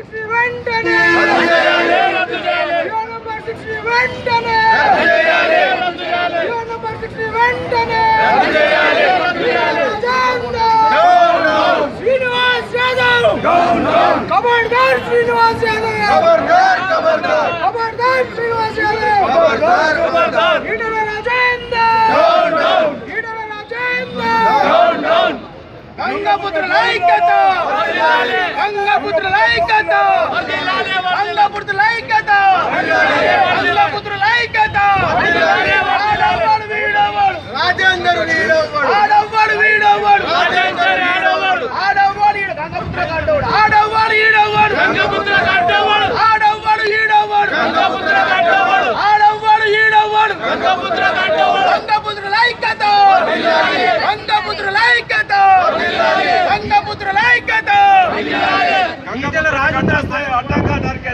sixty వెంటనే Jio number sixty వెంటనే Jio number sixty వెంటనే శ్రీనివాస్ యాదవ్ కమాండర్ శ్రీనివాస్ యాదవ్ కమాండర్ శ్రీనివాస్ యాదవ్ గంగపుత్రుల ఐక్యత గంగపుత్రుల ఐక్యత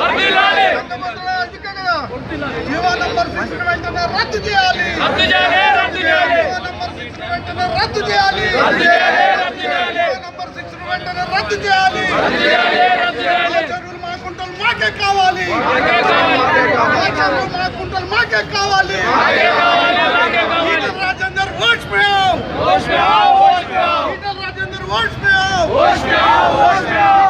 వర్ది లాలి రంగు మొదల అధికన వర్ది లాలి జీవనంబర్ 620 ని రద్దు చేయాలి రద్దు చేయాలి రద్దు చేయాలి జీవనంబర్ 620 ని రద్దు చేయాలి రద్దు చేయాలి రద్దు చేయాలి జీవనంబర్ 620 ని రద్దు చేయాలి రద్దు చేయాలి రద్దు చేయాలి సర్కులర్ మార్కుంటల్ మాకే కావాలి మాకే కావాలి సర్కులర్ మార్కుంటల్ మాకే కావాలి మాకే కావాలి రాజేంద్ర హోష్ మీద హోష్ మీద హోష్ మీద ఇదల్ రాజేంద్ర హోష్ మీద హోష్ మీద హోష్ మీద